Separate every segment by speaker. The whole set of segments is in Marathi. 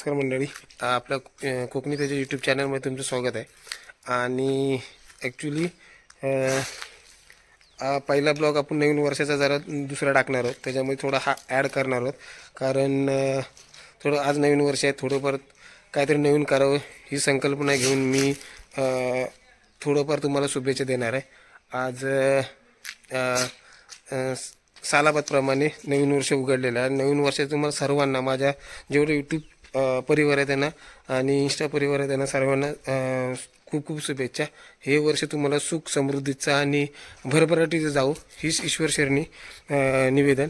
Speaker 1: नमस्कार मंडळी. आपल्या कोकणी त्याच्या यूट्यूब चॅनलमध्ये तुमचं स्वागत आहे. आणि ॲक्च्युली पहिला ब्लॉग आपण नवीन वर्षाचा जरा दुसरा टाकणार आहोत. त्याच्यामध्ये थोडा हा ॲड करणार आहोत. कारण थोडं आज नवीन वर्ष आहे. थोडंफार काहीतरी नवीन करावं ही संकल्पना घेऊन मी थोडंफार तुम्हाला शुभेच्छा देणार आहे. आज सालाबादप्रमाणे नवीन वर्ष उघडलेलं आहे. नवीन वर्षात तुम्हाला सर्वांना माझ्या जेवढे यूट्यूब परिवार आहे त्यांना. आणि इन्स्टा परिवार आहे त्यांना सर्वांना खूप खूप शुभेच्छा. हे वर्ष तुम्हाला सुख समृद्धीचा आणि भरभराटीचं जाऊ हीच ईश्वर शरणी निवेदन.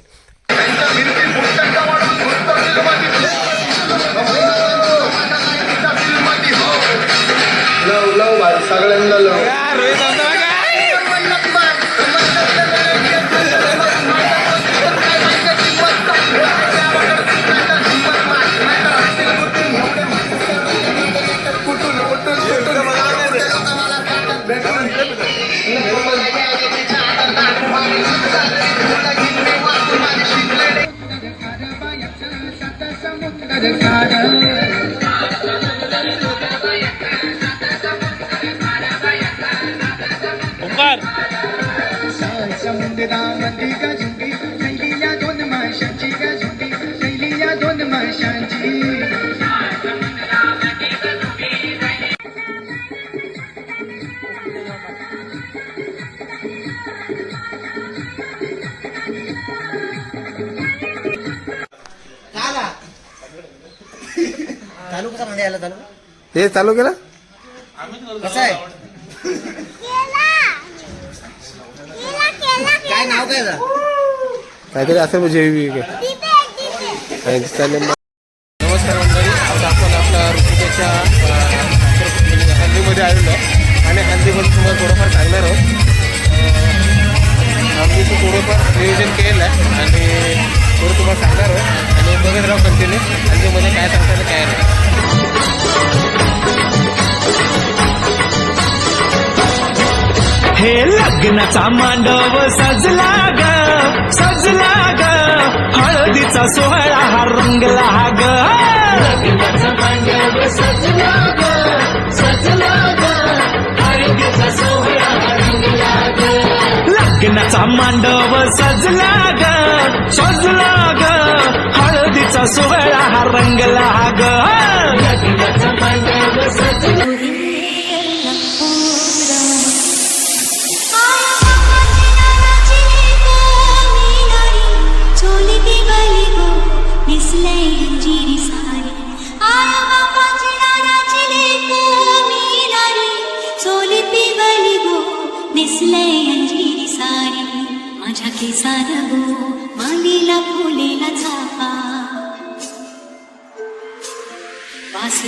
Speaker 2: समुद्रामध्ये का झुंडी कैली. या दोन माशांची का झुंडी कैली या दोन माशांची
Speaker 3: चालू कसा म्हणजे यायला चालू
Speaker 1: हे चालू केलं
Speaker 3: कसं आहे काय नाव काय याचं?
Speaker 1: काहीतरी असं म्हणजे चालेल नमस्कार मंडळी. आज आपण आपल्या ऋतुकाच्या हल्दीमध्ये आलेलो आहे. आणि हल्दीमध्ये तुम्हाला थोडंफार सांगणार आहोत. आम्ही तो थोडंफार नियोजन केलेलं आहे. आणि थोडं तुम्हाला सांगणार आहोत. आणि बघत राहू कंटिन्यू हल्दीमध्ये काय सांगतात काय नाही.
Speaker 4: हे लग्नाचा मांडव सजला ग सजला ग. हळदीचा सोहळा हा रंगला ग. लग्नाचा मांडव सजला ग सजला ग. हळदीचा सोहळा रंगला ग. लग्नाचा मांडव सजला ग सजला ग. हळदीचा सोहळा हा रंगला ग. लग्नाचा मांडव सजला
Speaker 5: वास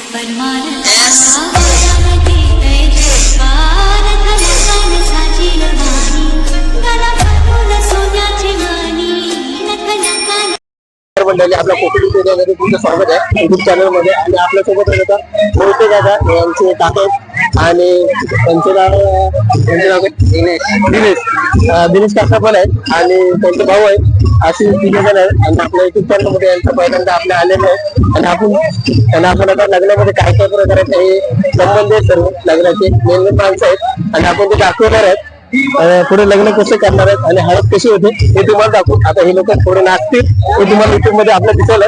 Speaker 1: मंडळी आपल्या कोकणी मीडियामध्ये तुमचं स्वागत आहे. युट्यूब चॅनलमध्ये आणि आपल्यासोबत होता मोहिते दादा यांचे काका आणि त्यांचे नाव त्यांचे नाव दिनेश. दिनेश. दिनेश काका पण आहेत. आणि त्यांचे भाऊ आहेत. असे तिघे जण आहेत. आणि आपल्या युट्यूब चॅनलमध्ये यांचा पहिल्यांदा आपल्या आलेलं आहे. आणि आपण आणि आपण आता लग्नामध्ये काय काय प्रकार आहेत हे संबंध आहेत सर्व लग्नाचे मेन मेन माणसं आहेत. आणि आपण ते दाखवणार आहेत. पुढे लग्न कसे करणार आहेत आणि हळद कशी होते हे तुम्हाला दाखवू. आता हे लोक थोडे नाचतील. हे तुम्हाला युट्यूबमध्ये आपल्या दिसेल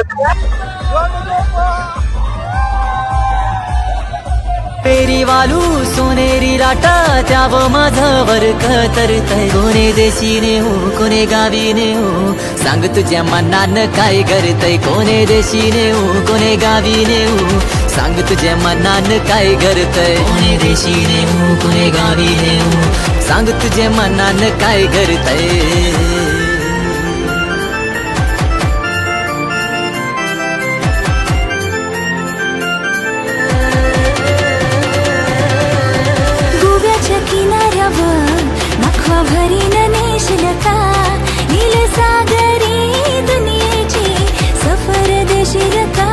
Speaker 6: पेरी वालू सोनेरी लाटा त्याव माझं वरख तरतय कोणे देशीने हो कोणे गावीने हो सांग तुझ्या मनानं काय करतय कोणे देशीने हो कोणे गावीने हो सांग तुझ्या मनानं काय करतय कोणे देशीने हो कोणे गावीने हो सांग तुझ्या मनानं काय करतय
Speaker 5: भरीन नेशलता नीलसागरी दुनियेची सफर देशीलता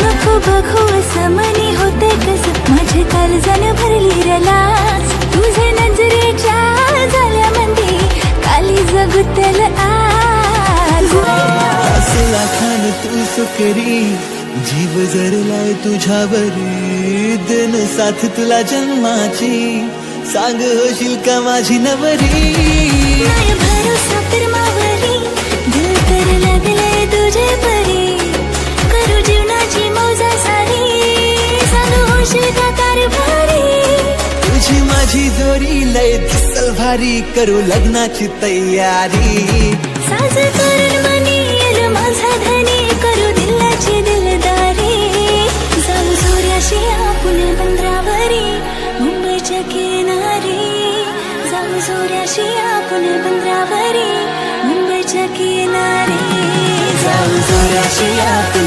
Speaker 5: नको बघू समनी होते कस? माझे कालजन भरली
Speaker 4: रलास. तुझे नजरेच्या झाल्या मंदी काली जगुतल आ तू सुकरी जीव जरलाय तुझ्यावरी देन साथ तुला जन्माची. सांग होशील का माझी नवरी?
Speaker 5: करू जीवनाची मौजा सारी.
Speaker 4: तुझी माझी जोडी लय दिसल भारी करू लग्नाची तयारी.
Speaker 5: साज सूर्याशी आपण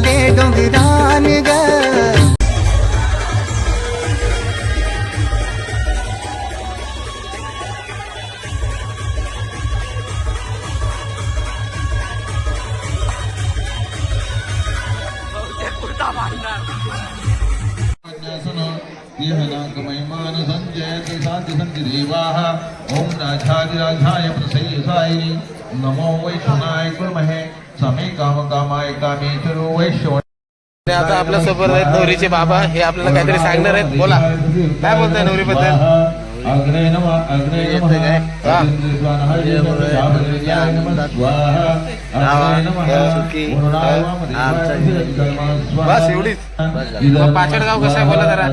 Speaker 2: गुल्लाले डोंगरान ग
Speaker 7: महिमान संजयत साधि संति देवाः ॐ राजाधिराजाय प्रसय्यसायिनि नमो वैष्णवाय
Speaker 1: आता आपल्यासोबत आहेत नवरीचे बाबा. हे आपल्याला काहीतरी सांगणार आहेत. बोला. काय बोलताय काय? हा. बस एवढीच. पाचडगाव कसं आहे? बोला जरा.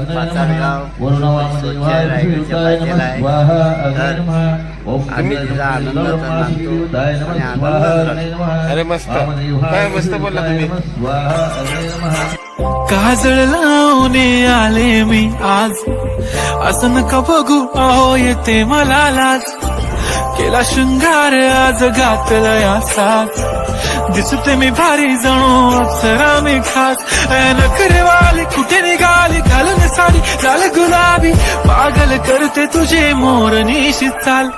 Speaker 1: अरे मस्त. काय मस्त बोलला तुम्ही?
Speaker 4: काजळ लावणे आले मी आज. असं नका बघू? अहो येते मला लाज. केला शृंगार आज घातला असाच दिसते मी भारी जणू अप्सरा मी खास. नखरेवाली कुठे निघाली? घालून साडी लाल गुलाबी. पागल करते तुझे मोर निशित चाल.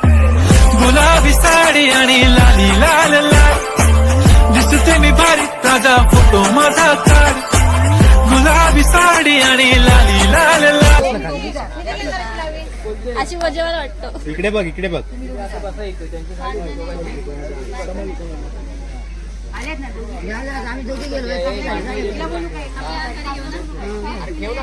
Speaker 4: गुलाबी साडी आणि लाली लाल लाल. दिसते मी भारी ताजा फोटो माझा काढ गुलाबी साडी आणि लाली लाल लाल.
Speaker 8: अशी मजा मला वाटतं.
Speaker 9: इकडे बघ इकडे बघ.
Speaker 5: आम्ही दोघे? गेलो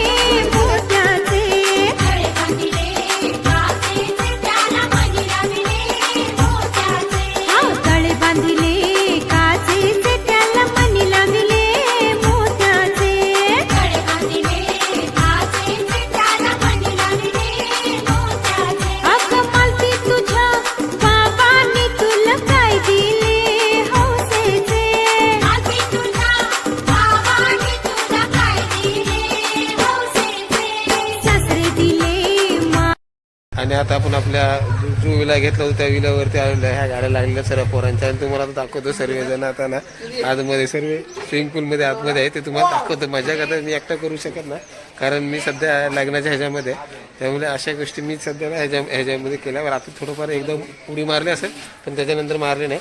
Speaker 1: आता आपण आपल्या जो- विला घेतला होता त्या विल्यावरती आलेलो आहे. ह्या गाड्या लागलेल्या सर्व पोरांच्या. आणि तुम्हाला आता दाखवतो सर्व जण आता ना. आतमध्ये सर्व स्विमिंग पूलमध्ये आतमध्ये आहे. ते तुम्हाला दाखवतो. मजा करता मी एकटा करू शकत ना कारण मी सध्या लग्नाच्या ह्याच्यामध्ये. त्यामुळे अशा गोष्टी मी सध्या ना ह्याच्या ह्याच्यामध्ये केल्यावर आता थोडंफार एकदम उडी मारली असेल पण त्याच्यानंतर मारली नाही.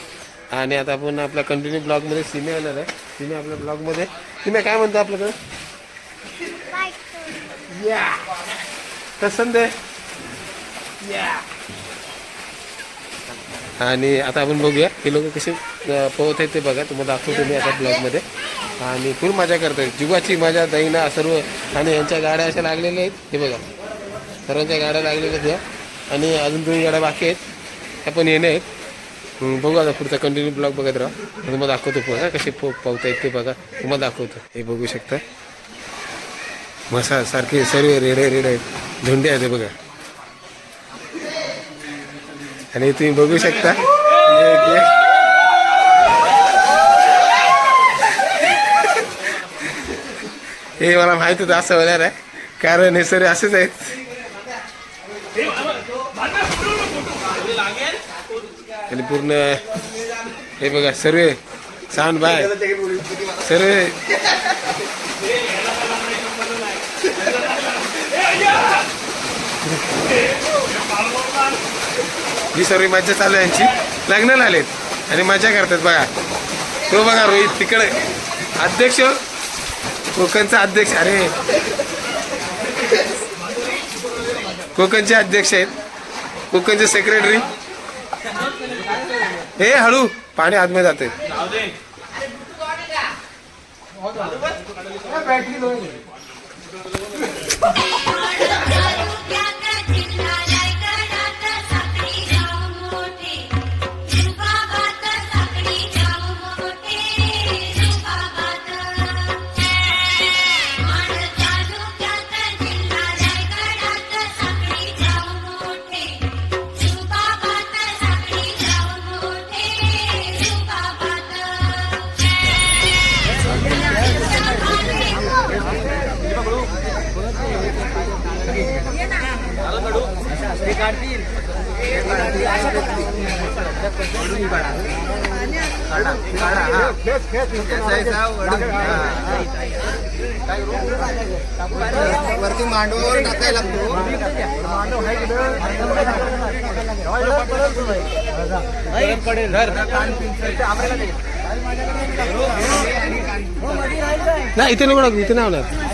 Speaker 1: आणि आता आपण आपल्या कंटिन्यू ब्लॉगमध्ये सिने येणार आहे. सिने आपल्या ब्लॉगमध्ये सिने काय म्हणतो आपल्याकडं? या पसंत आहे आणि आता आपण बघूया हे लोक कसे पोहत आहेत ते बघा तुम्हाला दाखवतो मी आता ब्लॉगमध्ये आणि खूप मजा करतात जीवाची मजा दैना सर्व आणि यांच्या गाड्या अशा लागलेल्या आहेत. हे बघा. सर्वांच्या गाड्या लागलेल्या आहेत आणि अजून दोन गाड्या बाकी आहेत. त्या पण येणे आहेत. बघू आता पुढचा कंटिन्यू ब्लॉग बघत राहा. तुम्हाला दाखवतो बघा कसे पो पावतायत ते बघा. तुम्हाला दाखवतो. हे बघू शकता. मसा सारखे सर्व रेडे रेड आहेत. झुंडे आहेत बघा. आणि तुम्ही बघू शकता. हे- मला माहीत होतं असं होणार आहे. कारण हे सर असेच आहेत. आणि पूर्ण हे बघा सर्व साऊंड बाय. सर्व. ही सर्व मजा चालू आहे यांची. लग्नाला आलेत आणि मजा करतात बघा. तो बघा रोहित तिकडे. अध्यक्ष कोकणचा अध्यक्ष अरे. कोकणचे अध्यक्ष आहेत. कोकणचे सेक्रेटरी हे हळू पाणी आतमध्ये जाते
Speaker 5: वरती मांडवर टाकायला लागतो.
Speaker 1: नाही इथे नको टाकू, इथे नाही होणार.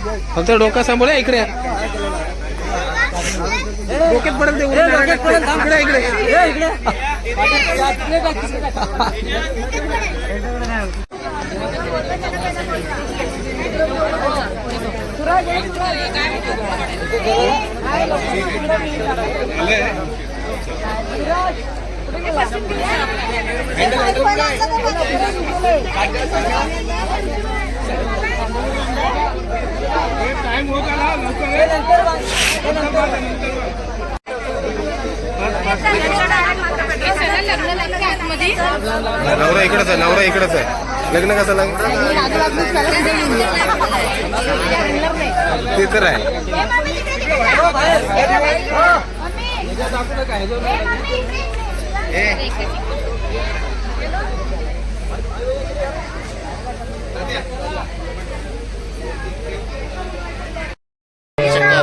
Speaker 1: फक्त डोका सांभाळ हं, इकडे डोक्यात पडेल ते उडून नाही. टाकते. इकडे इकडे. नवरा इकडेच आहे नवरा इकडेच आहे. लग्न कसं लग्न? ते तर आहे आता लग्न लागत आहे सर्व माणसं लग्नाच्या निमित्तानं मंगलाष्टका चालू आहे. आणि थोड्या वेळात लग्न होईल.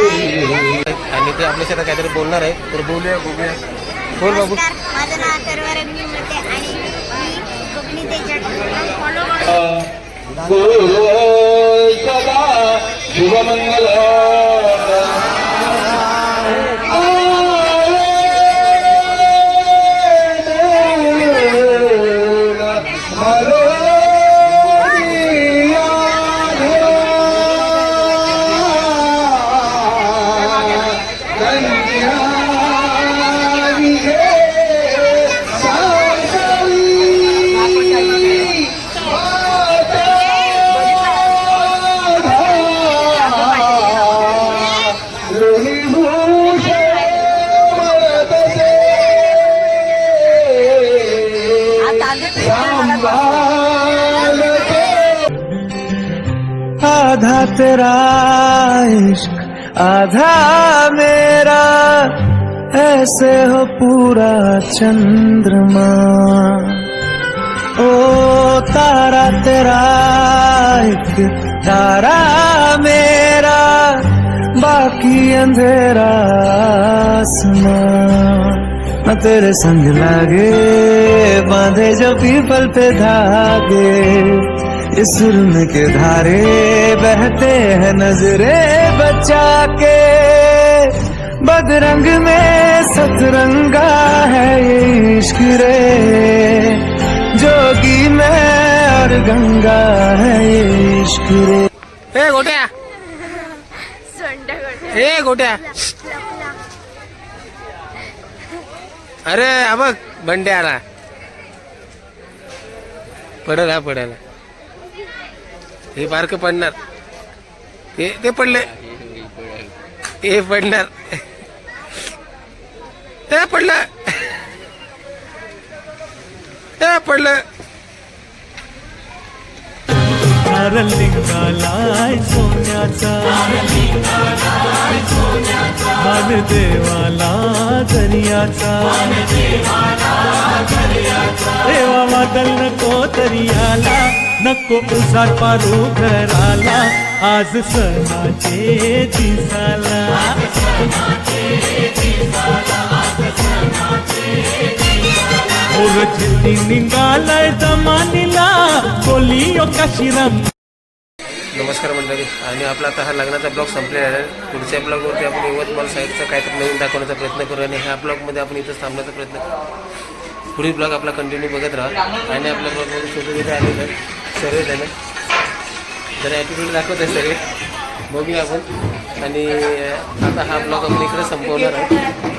Speaker 1: आणि ते आपल्या शेतात काहीतरी बोलणार आहे तर बोलूया बघूया. बोल बाबू.
Speaker 8: माझं नाव अथर्व रंगमी मते आणि मी कोकणी त्याच्या फॉलो
Speaker 7: గోయ్ సదా
Speaker 4: శుభమంగళ. तेरा इश्क, आधा मेरा। ऐसे हो पूरा चंद्रमा। ओ तारा तेरा एक तारा मेरा। बाकी अंधेरा आसमां। न तेरे संग लागे, बांधे जो पीपल पे धागे। इस सुरन के धारे बहते हैं नजरे बचा के बदरंग में सतरंगा है ये इश्क रे। जोगी में और गंगा है ये इश्क रे।
Speaker 1: ए गोट्या ए गोट्या अरे बघ बंडे आला पडल हा। पडल हे बारक पडणार. हे ते पडले. हे पडणार. ते पडलं. ते पडलं.
Speaker 4: तारलिंगालाय सोन्याचा. मान देवाला दर्याचा देवा वादल नको दर्याला नको उसार पारू घराला. आज सणाचे दिसाला. निघालाय निघालाय बोली काशीराम
Speaker 1: नमस्कार मंडळी आणि आपला आता हा लग्नाचा ब्लॉग संपलेला आहे. पुढच्या ब्लॉगवरती आपण यवतमाळ साईडचा काहीतरी नवीन दाखवण्याचा प्रयत्न करू आणि ह्या ब्लॉगमध्ये आपण इथं थांबण्याचा प्रयत्न करू. पुढील ब्लॉग आपला कंटिन्यू बघत राहा. आणि आपल्या ब्लॉगमध्ये छोटे छोटे आलेले आहेत. सर्वजण. जर ॲटिट्यूड दाखवत आहे सगळे बघूया आपण. आणि आता हा ब्लॉग आपण इकडे संपवणार आहोत.